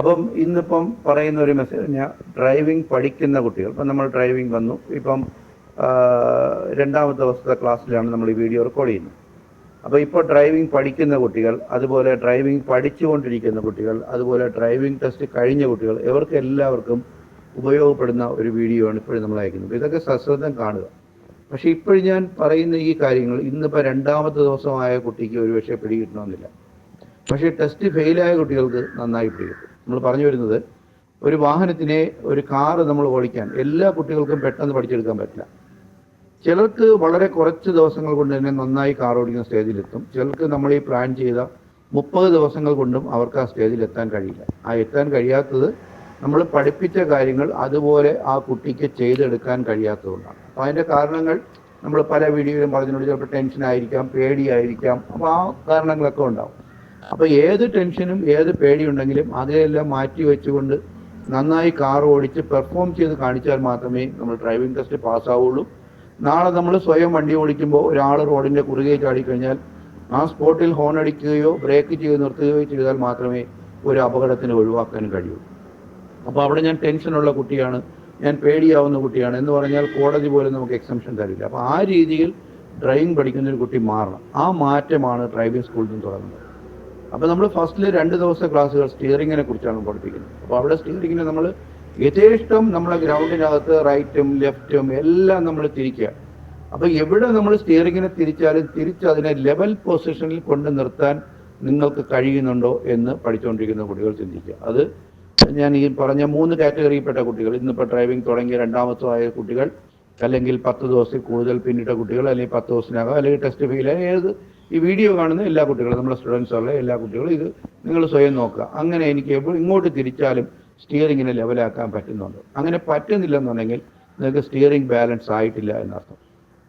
അപ്പം ഇന്നിപ്പം പറയുന്ന ഒരു മെസ്സേജ് ഡ്രൈവിംഗ് പഠിക്കുന്ന കുട്ടികൾ ഇപ്പം നമ്മൾ ഡ്രൈവിംഗ് വന്നു. ഇപ്പം രണ്ടാമത്തെ ദിവസത്തെ ക്ലാസ്സിലാണ് നമ്മൾ ഈ വീഡിയോ റെക്കോർഡ് ചെയ്യുന്നത്. അപ്പോൾ ഇപ്പോൾ ഡ്രൈവിംഗ് പഠിക്കുന്ന കുട്ടികൾ അതുപോലെ ഡ്രൈവിംഗ് പഠിച്ചുകൊണ്ടിരിക്കുന്ന കുട്ടികൾ അതുപോലെ ഡ്രൈവിംഗ് ടെസ്റ്റ് കഴിഞ്ഞ കുട്ടികൾ ഇവർക്ക് എല്ലാവർക്കും ഉപയോഗപ്പെടുന്ന ഒരു വീഡിയോ ആണ് ഇപ്പോഴും നമ്മൾ അയക്കുന്നത്. ഇതൊക്കെ സശ്രദ്ധം കാണുക. പക്ഷേ ഇപ്പോഴും ഞാൻ പറയുന്ന ഈ കാര്യങ്ങൾ ഇന്നിപ്പോൾ രണ്ടാമത്തെ ദിവസമായ കുട്ടിക്ക് ഒരുപക്ഷെ പിടികിട്ടണമെന്നില്ല. പക്ഷേ ടെസ്റ്റ് ഫെയിലായ കുട്ടികൾക്ക് നന്നായി പിടികിട്ടും. നമ്മൾ പറഞ്ഞു വരുന്നത് ഒരു വാഹനത്തിനെ ഒരു കാറ് നമ്മൾ ഓടിക്കാൻ എല്ലാ കുട്ടികൾക്കും പെട്ടെന്ന് പഠിച്ചെടുക്കാൻ പറ്റില്ല. ചിലർക്ക് വളരെ കുറച്ച് ദിവസങ്ങൾ കൊണ്ട് തന്നെ നന്നായി കാർ ഓടിക്കുന്ന സ്റ്റേജിലെത്തും. ചിലർക്ക് നമ്മൾ ഈ പ്ലാൻ ചെയ്ത മുപ്പത് ദിവസങ്ങൾ കൊണ്ടും അവർക്ക് ആ സ്റ്റേജിൽ എത്താൻ കഴിയില്ല. ആ എത്താൻ കഴിയാത്തത് നമ്മൾ പഠിപ്പിച്ച കാര്യങ്ങൾ അതുപോലെ ആ കുട്ടിക്ക് ചെയ്തെടുക്കാൻ കഴിയാത്തതുകൊണ്ടാണ്. അപ്പോൾ അതിന്റെ കാരണങ്ങൾ നമ്മൾ പല വീഡിയോയിലും പറഞ്ഞിട്ടുണ്ട്. ചിലപ്പോൾ ടെൻഷനായിരിക്കാം പേടിയായിരിക്കാം. അപ്പോൾ ആ കാരണങ്ങളൊക്കെ ഉണ്ടാവും. അപ്പോൾ ഏത് ടെൻഷനും ഏത് പേടിയുണ്ടെങ്കിലും അതെല്ലാം മാറ്റി വെച്ചുകൊണ്ട് നന്നായി കാർ ഓടിച്ച് പെർഫോം ചെയ്ത് കാണിച്ചാൽ മാത്രമേ നമ്മൾ ഡ്രൈവിംഗ് ടെസ്റ്റ് പാസ്സാവുള്ളൂ. നാളെ നമ്മൾ സ്വയം വണ്ടി ഓടിക്കുമ്പോൾ ഒരാൾ റോഡിന്റെ കുറുകെ ചാടിക്കഴിഞ്ഞാൽ ആ സ്പോട്ടിൽ ഹോൺ അടിക്കുകയോ ബ്രേക്ക് ചെയ്ത് നിർത്തുകയോ ചെയ്താൽ മാത്രമേ ഒരു അപകടത്തിന് ഒഴിവാക്കാൻ കഴിയൂ. അപ്പോൾ അവിടെ ഞാൻ ടെൻഷനുള്ള കുട്ടിയാണ് ഞാൻ പേടിയാവുന്ന കുട്ടിയാണ് എന്ന് പറഞ്ഞാൽ കോടതി പോലും നമുക്ക് എക്സംഷൻ തരില്ല. അപ്പോൾ ആ രീതിയിൽ ഡ്രൈവിംഗ് പഠിക്കുന്ന ഒരു കുട്ടി മാറണം. ആ മാറ്റമാണ് ഡ്രൈവിംഗ് സ്കൂളിൽ നിന്ന് തുടങ്ങുന്നത്. അപ്പോൾ നമ്മൾ ഫസ്റ്റിൽ രണ്ട് ദിവസത്തെ ക്ലാസ്സുകൾ സ്റ്റിയറിങ്ങിനെ കുറിച്ചാണ് പഠിപ്പിക്കുന്നത്. അപ്പോൾ അവിടെ സ്റ്റിയറിങ്ങിനെ നമ്മൾ യഥേഷ്ടം നമ്മളെ ഗ്രൗണ്ടിനകത്ത് റൈറ്റും ലെഫ്റ്റും എല്ലാം നമ്മൾ തിരിക്കുക. അപ്പോൾ എവിടെ നമ്മൾ സ്റ്റിയറിങ്ങിനെ തിരിച്ചാലും തിരിച്ച് അതിനെ ലെവൽ പൊസിഷനിൽ കൊണ്ട് നിർത്താൻ നിങ്ങൾക്ക് കഴിയുന്നുണ്ടോ എന്ന് പഠിച്ചുകൊണ്ടിരിക്കുന്ന കുട്ടികൾ ചിന്തിക്കുക. അത് ഞാൻ ഈ പറഞ്ഞ മൂന്ന് കാറ്റഗറിയിൽപ്പെട്ട കുട്ടികൾ ഇന്നിപ്പോൾ ഡ്രൈവിംഗ് തുടങ്ങിയ രണ്ടാമത്തോ ആയ കുട്ടികൾ അല്ലെങ്കിൽ പത്ത് ദിവസത്തിൽ കൂടുതൽ പിന്നിട്ട കുട്ടികൾ അല്ലെങ്കിൽ പത്ത് ദിവസത്തിനകം അല്ലെങ്കിൽ ടെസ്റ്റ് ഫെയിൽ ഏത് ഈ വീഡിയോ കാണുന്ന എല്ലാ കുട്ടികളും നമ്മുടെ സ്റ്റുഡൻസ് ഉള്ള എല്ലാ കുട്ടികളും ഇത് നിങ്ങൾ സ്വയം നോക്കുക. അങ്ങനെ എനിക്ക് എപ്പോൾ ഇങ്ങോട്ട് തിരിച്ചാലും സ്റ്റിയറിങ്ങിനെ ലെവലാക്കാൻ പറ്റുന്നുണ്ട്. അങ്ങനെ പറ്റുന്നില്ലെന്നുണ്ടെങ്കിൽ നിങ്ങൾക്ക് സ്റ്റിയറിംഗ് ബാലൻസ് ആയിട്ടില്ല എന്നർത്ഥം.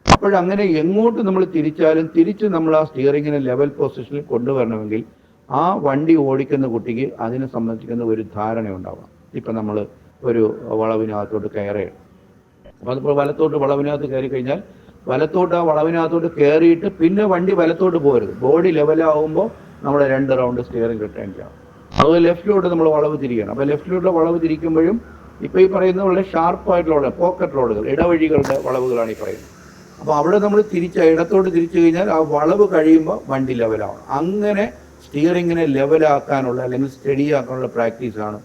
അപ്പോഴങ്ങനെ എങ്ങോട്ട് നമ്മൾ തിരിച്ചാലും തിരിച്ച് നമ്മൾ ആ സ്റ്റിയറിങ്ങിനെ ലെവൽ പൊസിഷനിൽ കൊണ്ടുവരണമെങ്കിൽ ആ വണ്ടി ഓടിക്കുന്ന കുട്ടിക്ക് അതിനെ സംബന്ധിക്കുന്ന ഒരു ധാരണ ഉണ്ടാവണം. ഇപ്പം നമ്മൾ ഒരു വളവിനകത്തോട്ട് കയറുകയാണ്. അപ്പോൾ അതിപ്പോൾ വലത്തോട്ട് വളവിനകത്ത് കയറി കഴിഞ്ഞാൽ വലത്തോട്ട് ആ വളവിനകത്തോട്ട് കയറിയിട്ട് പിന്നെ വണ്ടി വലത്തോട്ട് പോരുത്. ബോഡി ലെവലാവുമ്പോൾ നമ്മൾ രണ്ട് റൗണ്ട് സ്റ്റിയറിംഗ് റിട്ടേൺ ചെയ്യണം അതുപോലെ ലെഫ്റ്റിലോട്ട് നമ്മൾ വളവ് തിരിക്കണം. അപ്പോൾ ലെഫ്റ്റിലോട്ട് വളവ് തിരിക്കുമ്പോഴും ഇപ്പോൾ ഈ പറയുന്ന വളരെ ഷാർപ്പായിട്ടുള്ള പോക്കറ്റ് റോഡുകൾ ഇടവഴികളുടെ വളവുകളാണ് ഈ പറയുന്നത്. അപ്പോൾ അവിടെ നമ്മൾ തിരിച്ച് ഇടത്തോട്ട് തിരിച്ചു കഴിഞ്ഞാൽ ആ വളവ് കഴിയുമ്പോൾ വണ്ടി ലെവലാവണം അങ്ങനെ സ്റ്റിയറിങ്ങിനെ ലെവലാക്കാനുള്ള അല്ലെങ്കിൽ സ്റ്റഡി ആക്കാനുള്ള പ്രാക്ടീസാണ്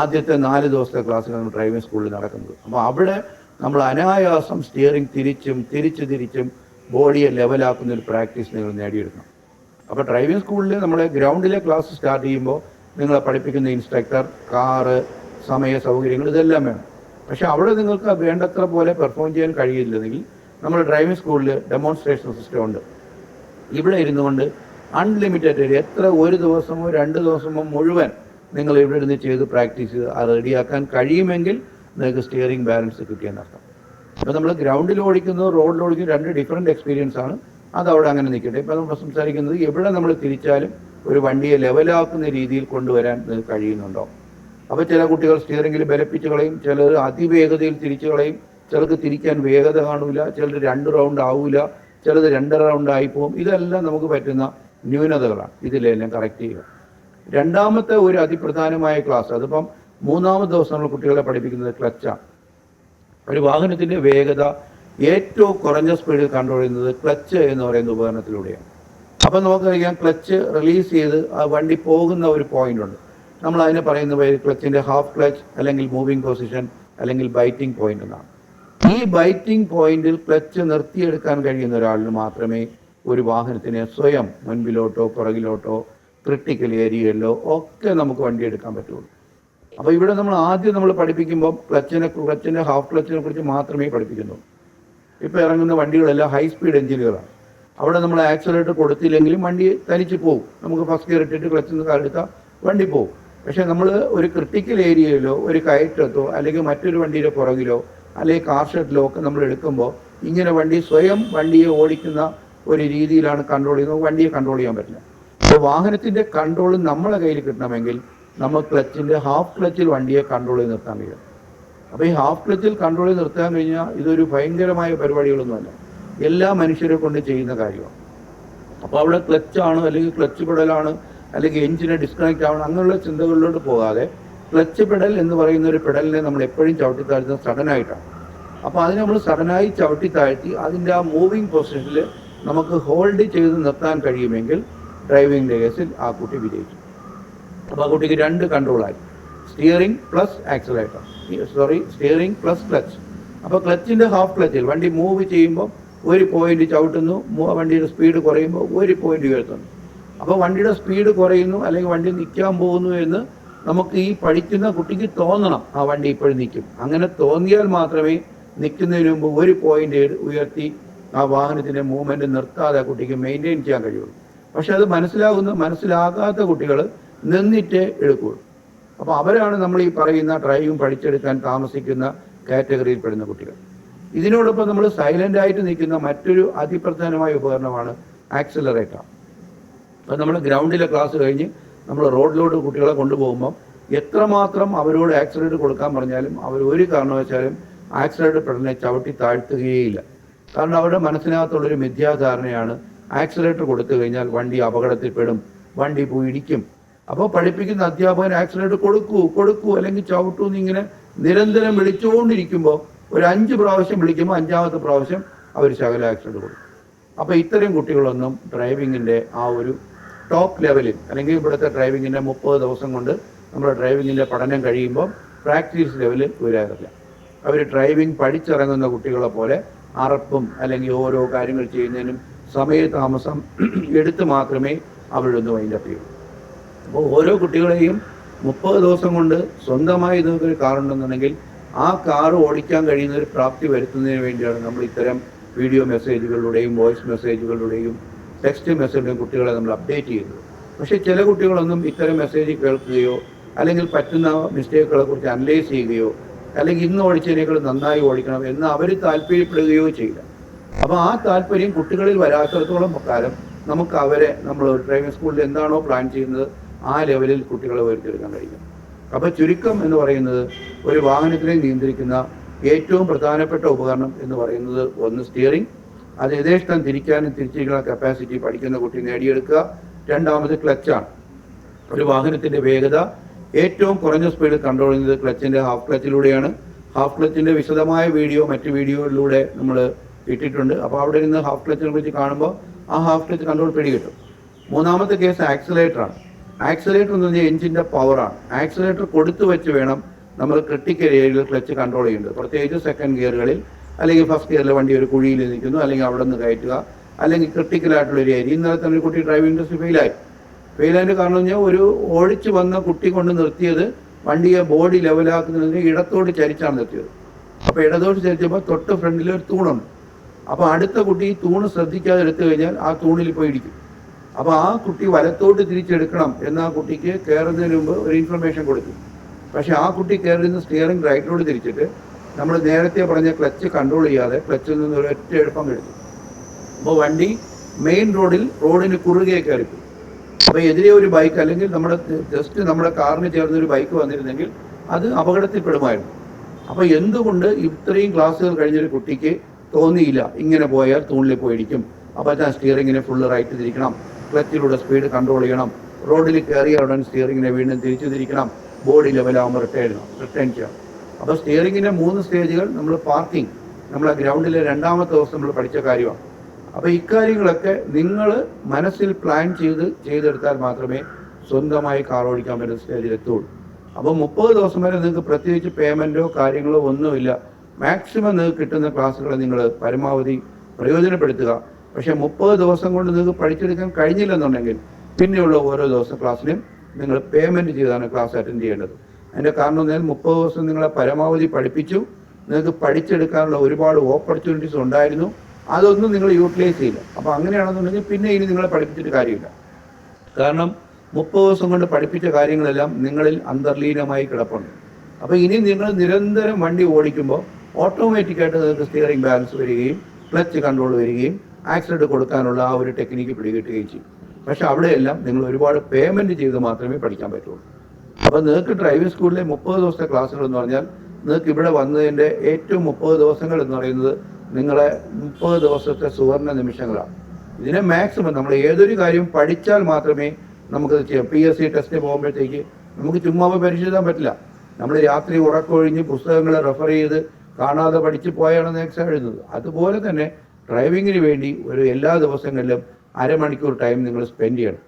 ആദ്യത്തെ നാല് ദിവസത്തെ ക്ലാസ്സിൽ നമ്മൾ ഡ്രൈവിംഗ് സ്കൂളിൽ നടക്കുന്നത്. അപ്പോൾ അവിടെ നമ്മൾ അനായാസം സ്റ്റിയറിംഗ് തിരിച്ചും തിരിച്ച് തിരിച്ചും ബോഡിയെ ലെവലാക്കുന്ന ഒരു പ്രാക്ടീസ് നിങ്ങൾ നേടിയെടുക്കണം. അപ്പോൾ ഡ്രൈവിംഗ് സ്കൂളിൽ നമ്മൾ ഗ്രൗണ്ടിലെ ക്ലാസ് സ്റ്റാർട്ട് ചെയ്യുമ്പോൾ നിങ്ങളെ പഠിപ്പിക്കുന്ന ഇൻസ്ട്രക്ടർ കാറ് സമയ സൗകര്യങ്ങൾ ഇതെല്ലാം വേണം. പക്ഷെ അവിടെ നിങ്ങൾക്ക് വേണ്ടത്ര പോലെ പെർഫോം ചെയ്യാൻ കഴിയില്ലെങ്കിൽ നമ്മൾ ഡ്രൈവിംഗ് സ്കൂളിൽ ഡെമോൺസ്ട്രേഷൻ സിസ്റ്റം ഉണ്ട്. ഇവിടെ ഇരുന്നു കൊണ്ട് അൺലിമിറ്റഡ് എത്ര ഒരു ദിവസമോ രണ്ട് ദിവസമോ മുഴുവൻ നിങ്ങൾ ഇവിടെ ഇരുന്ന് ചെയ്ത് പ്രാക്ടീസ് ചെയ്ത് റെഡിയാക്കാൻ കഴിയുമെങ്കിൽ നിങ്ങൾക്ക് സ്റ്റിയറിംഗ് ബാലൻസ് കിട്ടിയെന്നർത്ഥം അപ്പോൾ നമ്മൾ ഗ്രൗണ്ടിൽ ഓടിക്കുന്നതും റോഡിൽ ഓടിക്കുന്നതും രണ്ട് ഡിഫറെന്റ് എക്സ്പീരിയൻസ് ആണ്. അത് അവിടെ അങ്ങനെ നിൽക്കട്ടെ. ഇപ്പോൾ നമ്മൾ സംസാരിക്കുന്നത് എവിടെ നമ്മൾ തിരിച്ചാലും ഒരു വണ്ടിയെ ലെവലാക്കുന്ന രീതിയിൽ കൊണ്ടുവരാൻ കഴിയുന്നുണ്ടോ? അപ്പോൾ ചില കുട്ടികൾ സ്റ്റിയറിംഗിൽ ബലപ്പിച്ച് കളയും ചിലർ അതിവേഗതയിൽ തിരിച്ചു കളയും ചിലർക്ക് തിരിക്കാൻ വേഗത കാണില്ല ചിലർ രണ്ട് റൗണ്ട് ആവില്ല ചിലത് രണ്ടര റൗണ്ട് ആയിപ്പോവും ഇതെല്ലാം നമുക്ക് പറ്റുന്ന ന്യൂനതകളാണ്. ഇതിലെല്ലാം കറക്റ്റ് ചെയ്യുക. രണ്ടാമത്തെ ഒരു അതിപ്രധാനമായ ക്ലാസ് അതിപ്പം മൂന്നാമത്തെ ദിവസം നമ്മൾ കുട്ടികളെ പഠിപ്പിക്കുന്നത് ക്ലച്ചാണ് ഒരു വാഹനത്തിന്റെ വേഗത ഏറ്റവും കുറഞ്ഞ സ്പീഡിൽ കൺട്രോൾ ചെയ്യുന്നത് ക്ലച്ച് എന്ന് പറയുന്ന ഉപകരണത്തിലൂടെയാണ്. അപ്പം നമുക്കറിയാം ക്ലച്ച് റിലീസ് ചെയ്ത് ആ വണ്ടി പോകുന്ന ഒരു പോയിന്റ് ഉണ്ട്. നമ്മൾ അതിനെ പറയുന്ന പേര് ക്ലച്ചിന്റെ ഹാഫ് ക്ലച്ച് അല്ലെങ്കിൽ മൂവിംഗ് പൊസിഷൻ അല്ലെങ്കിൽ ബൈറ്റിംഗ് പോയിന്റ് എന്നാണ്. ഈ ബൈറ്റിംഗ് പോയിന്റിൽ ക്ലച്ച് നിർത്തിയെടുക്കാൻ കഴിയുന്ന ഒരാളിന് മാത്രമേ ഒരു വാഹനത്തിനെ സ്വയം മുൻപിലോട്ടോ പുറകിലോട്ടോ ക്രിട്ടിക്കൽ ഏരിയയിലോ ഒക്കെ നമുക്ക് വണ്ടി എടുക്കാൻ പറ്റുള്ളൂ. അപ്പോൾ ഇവിടെ നമ്മൾ ആദ്യം നമ്മൾ പഠിപ്പിക്കുമ്പോൾ ക്ലച്ചിനെ ക്ലച്ചിനെ ഹാഫ് ക്ലച്ചിനെ കുറിച്ച് മാത്രമേ പഠിപ്പിക്കുന്നുള്ളൂ ഇപ്പോൾ ഇറങ്ങുന്ന വണ്ടികളെല്ലാം ഹൈ സ്പീഡ് എഞ്ചിനുകളാണ് അവിടെ നമ്മൾ ആക്സിലേറ്റർ കൊടുത്തില്ലെങ്കിലും വണ്ടി തനിച്ച് പോകും നമുക്ക് ഫസ്റ്റ് ഗിയർ ഇട്ടിട്ട് ക്ലച്ചിൽ നിന്ന് കാലെടുത്താൽ വണ്ടി പോകും പക്ഷേ നമ്മൾ ഒരു ക്രിട്ടിക്കൽ ഏരിയയിലോ ഒരു കയറ്റത്തോ അല്ലെങ്കിൽ മറ്റൊരു വണ്ടിയുടെ പുറകിലോ അല്ലെങ്കിൽ കാർ ഷെഡിലോ ഒക്കെ നമ്മൾ എടുക്കുമ്പോൾ ഇങ്ങനെ വണ്ടി സ്വയം വണ്ടിയെ ഓടിക്കുന്ന ഒരു രീതിയിലാണ് കൺട്രോൾ ചെയ്യുന്നത്. വണ്ടിയെ കൺട്രോൾ ചെയ്യാൻ പറ്റില്ല. അപ്പോൾ വാഹനത്തിന്റെ കൺട്രോൾ നമ്മളെ കയ്യിൽ കിട്ടണമെങ്കിൽ നമ്മൾ ക്ലച്ചിന്റെ ഹാഫ് ക്ലച്ചിൽ വണ്ടിയെ കൺട്രോൾ ചെയ്ത് നിർത്താൻ കഴിയും. അപ്പോൾ ഈ ഹാഫ് ക്ലച്ചിൽ കൺട്രോൾ ചെയ്ത് നിർത്താൻ കഴിഞ്ഞാൽ ഇതൊരു ഭയങ്കരമായ പരിപാടികളൊന്നുമല്ല. എല്ലാ മനുഷ്യരെ കൊണ്ട് ചെയ്യുന്ന കാര്യമാണ്. അപ്പോൾ അവിടെ ക്ലച്ചാണ് അല്ലെങ്കിൽ ക്ലച്ച് പെടലാണ് അല്ലെങ്കിൽ എഞ്ചിനെ ഡിസ്കണക്ട് ആവണം അങ്ങനെയുള്ള ചിന്തകളിലോട്ട് പോകാതെ ക്ലച്ച് പെടൽ എന്ന് പറയുന്ന ഒരു പെടലിനെ നമ്മൾ എപ്പോഴും ചവിട്ടി താഴ്ത്തുന്നത് സഡനായിട്ടാണ് അപ്പോൾ അതിനെ നമ്മൾ സഡനായി ചവിട്ടി താഴ്ത്തി അതിന്റെ ആ മൂവിങ് പൊസിഷനിൽ നമുക്ക് ഹോൾഡ് ചെയ്ത് നിർത്താൻ കഴിയുമെങ്കിൽ ഡ്രൈവിംഗ് കേസിൽ ആ കുട്ടി വിജയിച്ചു. അപ്പോൾ ആ കുട്ടിക്ക് രണ്ട് കൺട്രോളായി steering plus accelerator sorry steering plus clutch അപ്പോൾ ക്ലച്ചിന്റെ ഹാഫ് ക്ലച്ചിൽ വണ്ടി മൂവ് ചെയ്യുമ്പോൾ ഒരു പോയിന്റ് ചവിട്ടുന്നു വണ്ടിയുടെ സ്പീഡ് കുറയുമ്പോൾ ഒരു പോയിന്റ് ഉയർത്തുന്നു. അപ്പോൾ വണ്ടിയുടെ സ്പീഡ് കുറയുന്നു അല്ലെങ്കിൽ വണ്ടി നിൽക്കാൻ പോകുന്നു എന്ന് നമുക്ക് ഈ പഠിക്കുന്ന കുട്ടിക്ക് തോന്നണം ആ വണ്ടി ഇപ്പോഴും നിൽക്കും അങ്ങനെ തോന്നിയാൽ മാത്രമേ നിൽക്കുന്നതിന് മുമ്പ് ഒരു പോയിന്റ് ഉയർത്തി ആ വാഹനത്തിന്റെ മൂവ്മെന്റ് നിർത്താതെ കുട്ടിക്ക് മെയിന്റെയിൻ ചെയ്യാൻ കഴിയുള്ളൂ. പക്ഷെ അത് മനസ്സിലാകുന്ന മനസ്സിലാകാത്ത കുട്ടികൾ നിന്നിട്ടേ എടുക്കുകയുള്ളൂ അപ്പോൾ അവരാണ് നമ്മൾ ഈ പറയുന്ന ഡ്രൈവിംഗ് പഠിച്ചെടുക്കാൻ താമസിക്കുന്ന കാറ്റഗറിയിൽ പെടുന്ന കുട്ടികൾ. ഇതിനോടൊപ്പം നമ്മൾ സൈലന്റ് ആയിട്ട് നിൽക്കുന്ന മറ്റൊരു അതിപ്രധാനമായ ഉപകരണമാണ് ആക്സിലറേറ്റർ അപ്പം നമ്മൾ ഗ്രൗണ്ടിലെ ക്ലാസ് കഴിഞ്ഞ് നമ്മൾ റോഡിലോട്ട് കുട്ടികളെ കൊണ്ടുപോകുമ്പോൾ എത്രമാത്രം അവരോട് ആക്സിലറേറ്റ് കൊടുക്കാൻ പറഞ്ഞാലും അവർ ഒരു കാരണവശാലും ആക്സിഡന്റ് പെടലിനെ ചവിട്ടി താഴ്ത്തുകയേയില്ല. കാരണം അവരുടെ മനസ്സിനകത്തുള്ളൊരു മിഥ്യാധാരണയാണ് ആക്സിലേറ്റർ കൊടുത്തു കഴിഞ്ഞാൽ വണ്ടി അപകടത്തിൽപ്പെടും വണ്ടി പോയി ഇടിക്കും. അപ്പോൾ പഠിപ്പിക്കുന്ന അധ്യാപകൻ ആക്സിലേറ്റ് കൊടുക്കൂ കൊടുക്കൂ അല്ലെങ്കിൽ ചവിട്ടൂ എന്നിങ്ങനെ നിരന്തരം വിളിച്ചുകൊണ്ടിരിക്കുമ്പോൾ ഒരു അഞ്ച് പ്രാവശ്യം വിളിക്കുമ്പോൾ അഞ്ചാമത്തെ പ്രാവശ്യം അവർ ശകല ആക്സിഡന്റ് കൊടുക്കും. അപ്പോൾ ഇത്തരം കുട്ടികളൊന്നും ഡ്രൈവിങ്ങിന്റെ ആ ഒരു ടോപ്പ് ലെവലിൽ അല്ലെങ്കിൽ ഇവിടുത്തെ ഡ്രൈവിങ്ങിന്റെ മുപ്പത് ദിവസം കൊണ്ട് നമ്മുടെ ഡ്രൈവിങ്ങിന്റെ പഠനം കഴിയുമ്പോൾ പ്രാക്ടീസ് ലെവലിൽ വരാറില്ല. അവർ ഡ്രൈവിംഗ് പഠിച്ചിറങ്ങുന്ന കുട്ടികളെ പോലെ അറപ്പും അല്ലെങ്കിൽ ഓരോ കാര്യങ്ങൾ ചെയ്യുന്നതിനും സമയതാമസം എടുത്ത് മാത്രമേ അവരൊന്ന് വൈൻഡപ്പ് ചെയ്യൂ അപ്പോൾ ഓരോ കുട്ടികളെയും മുപ്പത് ദിവസം കൊണ്ട് സ്വന്തമായി നിങ്ങൾക്കൊരു കാറുണ്ടെന്നുണ്ടെങ്കിൽ ആ കാർ ഓടിക്കാൻ കഴിയുന്ന ഒരു പ്രാപ്തി വരുത്തുന്നതിന് വേണ്ടിയാണ് നമ്മൾ ഇത്തരം വീഡിയോ മെസ്സേജുകളിലൂടെയും വോയിസ് മെസ്സേജുകളിലൂടെയും ടെക്സ്റ്റ് മെസ്സേജിലൂടെയും കുട്ടികളെ നമ്മൾ അപ്ഡേറ്റ് ചെയ്യുന്നത്. പക്ഷേ ചില കുട്ടികളൊന്നും ഇത്തരം മെസ്സേജ് കേൾക്കുകയോ അല്ലെങ്കിൽ പറ്റുന്ന മിസ്റ്റേക്കുകളെ കുറിച്ച് അനലൈസ് ചെയ്യുകയോ അല്ലെങ്കിൽ ഇന്ന് ഓടിച്ചതിനേക്കാൾ നന്നായി ഓടിക്കണം എന്ന് അവർ താല്പര്യപ്പെടുകയോ ചെയ്യില്ല. അപ്പോൾ ആ താല്പര്യം കുട്ടികളിൽ വരാത്തടത്തോളം കാലം നമുക്ക് അവരെ നമ്മൾ ഡ്രൈവിംഗ് സ്കൂളിൽ എന്താണോ പ്ലാൻ ചെയ്യുന്നത് ആ ലെവലിൽ കുട്ടികളെ ഉയർത്തിയെടുക്കാൻ കഴിയും. അപ്പോൾ ചുരുക്കം എന്ന് പറയുന്നത് ഒരു വാഹനത്തിനെ നിയന്ത്രിക്കുന്ന ഏറ്റവും പ്രധാനപ്പെട്ട ഉപകരണം എന്ന് പറയുന്നത് ഒന്ന് സ്റ്റിയറിംഗ് അത് യഥേഷ്ടം തിരിക്കാനും തിരിച്ചിരിക്കുന്ന കപ്പാസിറ്റി പഠിക്കുന്ന കുട്ടി നേടിയെടുക്കുക. രണ്ടാമത് ക്ലച്ചാണ് ഒരു വാഹനത്തിന്റെ വേഗത ഏറ്റവും കുറഞ്ഞ സ്പീഡ് കൺട്രോൾ ചെയ്യുന്നത് ക്ലച്ചിന്റെ ഹാഫ് ക്ലച്ചിലൂടെയാണ് ഹാഫ് ക്ലച്ചിന്റെ വിശദമായ വീഡിയോ മറ്റ് വീഡിയോയിലൂടെ നമ്മൾ ഇട്ടിട്ടുണ്ട്. അപ്പോൾ അവിടെ നിന്ന് ഹാഫ് ക്ലച്ചിനെ കുറിച്ച് കാണുമ്പോൾ ആ ഹാഫ് ക്ലച്ച് കൺട്രോൾ പിടികിട്ടും. മൂന്നാമത്തെ കേസ് ആക്സിലേറ്റർ ആണ്. ആക്സിലേറ്റർ എന്ന് പറഞ്ഞാൽ എഞ്ചിന്റെ പവറാണ് ആക്സിലേറ്റർ കൊടുത്തു വെച്ച് വേണം നമ്മൾ ക്രിട്ടിക്കൽ ഏരിയയിൽ ക്ലച്ച് കൺട്രോൾ ചെയ്യേണ്ടത്. പ്രത്യേകിച്ച് സെക്കൻഡ് ഗിയറുകളിൽ അല്ലെങ്കിൽ ഫസ്റ്റ് ഗിയറിലെ വണ്ടി ഒരു കുഴിയിൽ നിൽക്കുന്നു അല്ലെങ്കിൽ അവിടെ നിന്ന് കയറ്റുക അല്ലെങ്കിൽ ക്രിട്ടിക്കലായിട്ടുള്ള ഒരു ഏരിയ ഇന്നലെ തന്നെ കുട്ടി ഡ്രൈവിംഗ് ഇൻഡസ്ട്രി ഫെയിലായി ഫെയിലായതിന്റെ കാരണം പറഞ്ഞാൽ ഒരു ഓടിച്ചു വന്ന കുട്ടി കൊണ്ട് നിർത്തിയത് വണ്ടിയെ ബോഡി ലെവലാക്കുന്നതിന് ഇടത്തോട്ട് ചരിച്ചാണ് നിർത്തിയത്. അപ്പോൾ ഇടത്തോട്ട് ചരിച്ചപ്പോൾ തൊട്ട് ഫ്രണ്ടിൽ ഒരു തൂണുണ്ട്. അപ്പോൾ അടുത്ത കുട്ടി തൂണ് ശ്രദ്ധിക്കാതെ എടുത്തു കഴിഞ്ഞാൽ ആ തൂണിൽ പോയി ഇടിക്കും. അപ്പോൾ ആ കുട്ടി വലത്തോട്ട് തിരിച്ചെടുക്കണം എന്ന് ആ കുട്ടിക്ക് കയറുന്നതിന് മുമ്പ് ഒരു ഇൻഫർമേഷൻ കൊടുക്കും പക്ഷെ ആ കുട്ടി കയറുന്ന സ്റ്റിയറിംഗ് റൈറ്റിലോട്ട് തിരിച്ചിട്ട് നമ്മൾ നേരത്തെ പറഞ്ഞ ക്ലച്ച് കൺട്രോൾ ചെയ്യാതെ ക്ലച്ചിൽ നിന്ന് ഒരു ഒറ്റ എളുപ്പം എടുത്തു. അപ്പോൾ വണ്ടി മെയിൻ റോഡിൽ റോഡിന് കുറുകെ കയറിപ്പോയി അപ്പോൾ എതിരെ ഒരു ബൈക്ക് അല്ലെങ്കിൽ നമ്മുടെ ജസ്റ്റ് നമ്മുടെ കാറിന് ചേർന്നൊരു ബൈക്ക് വന്നിരുന്നെങ്കിൽ അത് അപകടത്തിൽപ്പെടുമായിരുന്നു. അപ്പോൾ എന്തുകൊണ്ട് ഇത്രയും ക്ലാസ്സുകൾ കഴിഞ്ഞൊരു കുട്ടിക്ക് തോന്നിയില്ല? ഇങ്ങനെ പോയാൽ തൂണിൽ പോയിരിക്കും അപ്പോൾ ഞാൻ സ്റ്റിയറിങ്ങിനെ ഫുള്ള് റൈറ്റ് തിരിക്കണം. ക്ലച്ചിലൂടെ സ്പീഡ് കൺട്രോൾ ചെയ്യണം. റോഡിൽ കയറിയ ഉടൻ സ്റ്റിയറിങ്ങിനെ വീണ്ടും തിരിച്ചു തിരിക്കണം. ബോഡി ലെവലാകുമ്പോൾ റിട്ടേൺ റിട്ടേൺ ചെയ്യണം അപ്പോൾ സ്റ്റിയറിങ്ങിന്റെ മൂന്ന് സ്റ്റേജുകൾ നമ്മൾ പാർക്കിംഗ് നമ്മളെ ഗ്രൗണ്ടിലെ രണ്ടാമത്തെ ദിവസം നമ്മൾ പഠിച്ച കാര്യമാണ്. അപ്പോൾ ഇക്കാര്യങ്ങളൊക്കെ നിങ്ങൾ മനസ്സിൽ പ്ലാൻ ചെയ്ത് ചെയ്തെടുത്താൽ മാത്രമേ സ്വന്തമായി കാർ ഓടിക്കാൻ പറ്റുന്ന സ്റ്റേജിൽ എത്തുള്ളൂ. അപ്പോൾ മുപ്പത് ദിവസം വരെ നിങ്ങൾക്ക് പ്രത്യേകിച്ച് പേയ്മെന്റോ കാര്യങ്ങളോ ഒന്നുമില്ല. മാക്സിമം നിങ്ങൾക്ക് കിട്ടുന്ന ക്ലാസ്സുകളെ നിങ്ങൾ പരമാവധി പ്രയോജനപ്പെടുത്തുക. പക്ഷേ മുപ്പത് ദിവസം കൊണ്ട് നിങ്ങൾക്ക് പഠിച്ചെടുക്കാൻ കഴിഞ്ഞില്ലെന്നുണ്ടെങ്കിൽ പിന്നെയുള്ള ഓരോ ദിവസം ക്ലാസ്സിലും നിങ്ങൾ പേയ്മെന്റ് ചെയ്താണ് ക്ലാസ് അറ്റൻഡ് ചെയ്യേണ്ടത്. അതിന്റെ കാരണം എന്നാൽ മുപ്പത് ദിവസം നിങ്ങളെ പരമാവധി പഠിപ്പിച്ചു. നിങ്ങൾക്ക് പഠിച്ചെടുക്കാനുള്ള ഒരുപാട് ഓപ്പർച്യൂണിറ്റീസ് ഉണ്ടായിരുന്നു. അതൊന്നും നിങ്ങൾ യൂട്ടിലൈസ് ചെയ്യില്ല. അപ്പോൾ അങ്ങനെയാണെന്നുണ്ടെങ്കിൽ പിന്നെ ഇനി നിങ്ങളെ പഠിപ്പിച്ചിട്ട് കാര്യമില്ല. കാരണം മുപ്പത് ദിവസം കൊണ്ട് പഠിപ്പിച്ച കാര്യങ്ങളെല്ലാം നിങ്ങളിൽ അന്തർലീനമായി കിടപ്പുണ്ട്. അപ്പോൾ ഇനി നിങ്ങൾ നിരന്തരം വണ്ടി ഓടിക്കുമ്പോൾ ഓട്ടോമാറ്റിക്കായിട്ട് നിങ്ങൾക്ക് സ്റ്റിയറിംഗ് ബാലൻസ് വരികയും ക്ലച്ച് കൺട്രോൾ വരികയും ആക്സിഡന്റ് കൊടുക്കാനുള്ള ആ ഒരു ടെക്നിക്ക് പിടികിട്ടുകയും ചെയ്യും. പക്ഷെ അവിടെയെല്ലാം നിങ്ങൾ ഒരുപാട് പേയ്മെന്റ് ചെയ്ത് മാത്രമേ പഠിക്കാൻ പറ്റുള്ളൂ. അപ്പോൾ നിങ്ങൾക്ക് ഡ്രൈവിംഗ് സ്കൂളിലെ മുപ്പത് ദിവസത്തെ ക്ലാസ്സുകൾ എന്ന് പറഞ്ഞാൽ നിങ്ങൾക്ക് ഇവിടെ വന്നതിന്റെ ഏറ്റവും മുപ്പത് ദിവസങ്ങൾ എന്ന് പറയുന്നത് നിങ്ങളെ മുപ്പത് ദിവസത്തെ സുവർണ നിമിഷങ്ങളാണ്. ഇതിനെ മാക്സിമം നമ്മൾ ഏതൊരു കാര്യം പഠിച്ചാൽ മാത്രമേ നമുക്കത് ചെയ്യാം പി എസ് സി ടെസ്റ്റിന് പോകുമ്പോഴത്തേക്ക് നമുക്ക് ചുമ്മാ പോയി പറ്റില്ല. നമ്മൾ രാത്രി ഉറക്കൊഴിഞ്ഞ് പുസ്തകങ്ങളെ റെഫർ ചെയ്ത് കാണാതെ പഠിച്ച് പോയാണ് എക്സാം എഴുതുന്നത്. അതുപോലെ തന്നെ ഡ്രൈവിങ്ങിന് വേണ്ടി ഒരു എല്ലാ ദിവസങ്ങളിലും അരമണിക്കൂർ ടൈം നിങ്ങൾ സ്പെൻഡ് ചെയ്യണം.